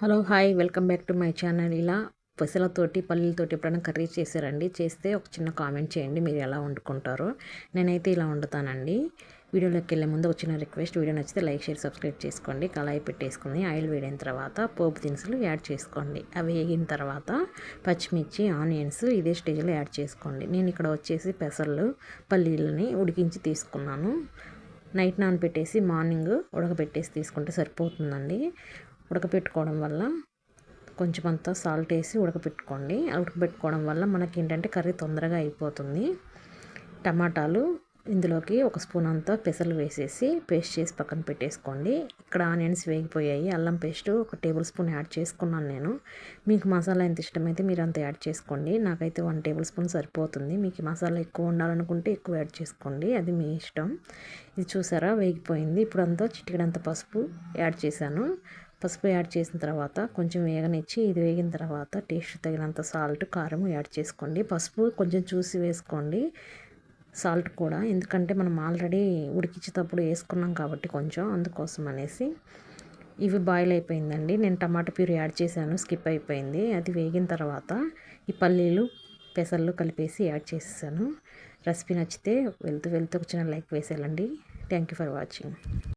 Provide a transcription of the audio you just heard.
Hello hi welcome back to my channel. ఇలా పెసలతోటి పల్లీలతోటి ఎప్పుడైనా కర్రీ చేశారండి? చేస్తే ఒక చిన్న కామెంట్ చేయండి మీరు ఎలా వండుకుంటారో. నేనైతే ఇలా వండుతానండి. వీడియోలోకి వెళ్ళే ముందు వచ్చిన రిక్వెస్ట్ వీడియో నచ్చితే లైక్ షేర్ సబ్స్క్రైబ్ చేసుకోండి. కళాయి పెట్టేసుకుని ఆయిల్ వేడిన తర్వాత పోపు దినుసులు యాడ్ చేసుకోండి. అవి వేగిన తర్వాత పచ్చిమిర్చి ఆనియన్స్ ఇదే స్టేజ్లో యాడ్ చేసుకోండి. నేను ఇక్కడ వచ్చేసి పెసలు పల్లీలని ఉడికించి తీసుకున్నాను. నైట్ నానబెట్టేసి మార్నింగ్ ఉడకబెట్టేసి తీసుకుంటే సరిపోతుందండి. ఉడకపెట్టుకోవడం వల్ల కొంచెం అంతా సాల్ట్ వేసి ఉడకపెట్టుకోండి. ఉడకపెట్టుకోవడం వల్ల మనకి ఏంటంటే కర్రీ తొందరగా అయిపోతుంది. టమాటాలు ఇందులోకి ఒక స్పూన్ అంతా పెసలు వేసేసి పేస్ట్ చేసి పక్కన పెట్టేసుకోండి. ఇక్కడ ఆనియన్స్ వేగిపోయాయి. అల్లం పేస్ట్ ఒక టేబుల్ స్పూన్ యాడ్ చేసుకున్నాను నేను. మీకు మసాలా ఎంత ఇష్టమైతే మీరు అంత యాడ్ చేసుకోండి. నాకైతే వన్ టేబుల్ స్పూన్ సరిపోతుంది. మీకు మసాలా ఎక్కువ ఉండాలనుకుంటే ఎక్కువ యాడ్ చేసుకోండి. అది మీ ఇష్టం. ఇది చూసారా? వేగిపోయింది. ఇప్పుడు అంతా చిటికడంత పసుపు యాడ్ చేశాను. పసుపు యాడ్ చేసిన తర్వాత కొంచెం వేగనిచ్చి ఇది వేగిన తర్వాత టేస్ట్ తగినంత సాల్ట్ కారం యాడ్ చేసుకోండి. పసుపు కొంచెం చూసి వేసుకోండి సాల్ట్ కూడా. ఎందుకంటే మనం ఆల్రెడీ ఉడికించేటప్పుడు వేసుకున్నాం కాబట్టి కొంచెం. అందుకోసం అనేసి ఇవి బాయిల్ అయిపోయిందండి. నేను టమాటా ప్యూర్ యాడ్ చేశాను స్కిప్ అయిపోయింది. అది వేగిన తర్వాత ఈ పల్లీలు పెసర్లు కలిపేసి యాడ్ చేసేసాను. రెసిపీ నచ్చితే వెళ్తూ వెళ్తూ ఒక చిన్న లైక్ వేసేయాలండి థ్యాంక్ యూ ఫర్ వాచింగ్.